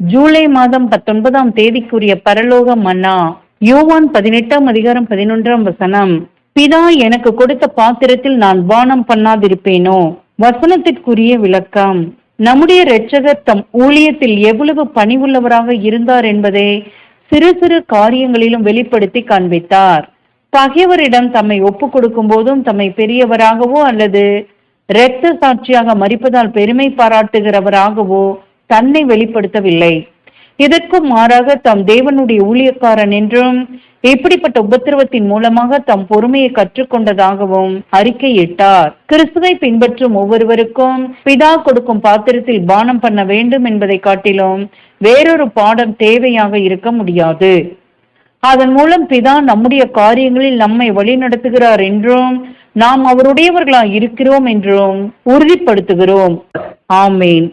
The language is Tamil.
ஜூலை மாதம் பத்தொன்பதாம் தேதிக்குரிய பரலோக மன்னா யோவான் பதினெட்டாம் அதிகாரம் பதினொன்றாம் வசனம். பிதா எனக்கு கொடுத்த பாத்திரத்தில் நான் பானம் பண்ணாதிருப்பேனோ? வசனத்திற்குரிய விளக்கம். நம்முடைய இரட்சகர் தம் ஊழியத்தில் எவ்வளவு பணிவுள்ளவராக இருந்தார் என்பதை சிறு சிறு காரியங்களிலும் வெளிப்படுத்தி காண்பித்தார். பகைவரிடம் தம்மை ஒப்பு கொடுக்கும் போதும் தம்மை பெரியவராகவோ அல்லது இரத்த சாட்சியாக மறிப்பதால் பெருமை பாராட்டுகிறவராகவோ தன்னை வெளிப்படுத்தவில்லை. இதற்கும் மாறாக தம் தேவனுடைய ஊழியக்காரன் என்றும் இப்படிப்பட்ட உபத்திரவத்தின் மூலமாக தம் பொறுமையை கற்றுக்கொண்டதாகவும் அறிக்கையிட்டார். கிறிஸ்துவை பின்பற்றும் ஒவ்வொருவருக்கும் பிதா கொடுக்கும் பாத்திரத்தில் பானம் பண்ண வேண்டும் என்பதை காட்டிலும் வேறொரு பாடம் தேவையாக இருக்க முடியாது. அதன் மூலம் பிதா நம்முடைய காரியங்களில் நம்மை வழிநடத்துகிறார் என்றும் நாம் அவருடையவர்களாய் இருக்கிறோம் என்றும் உறுதிப்படுத்துகிறோம். ஆமேன்.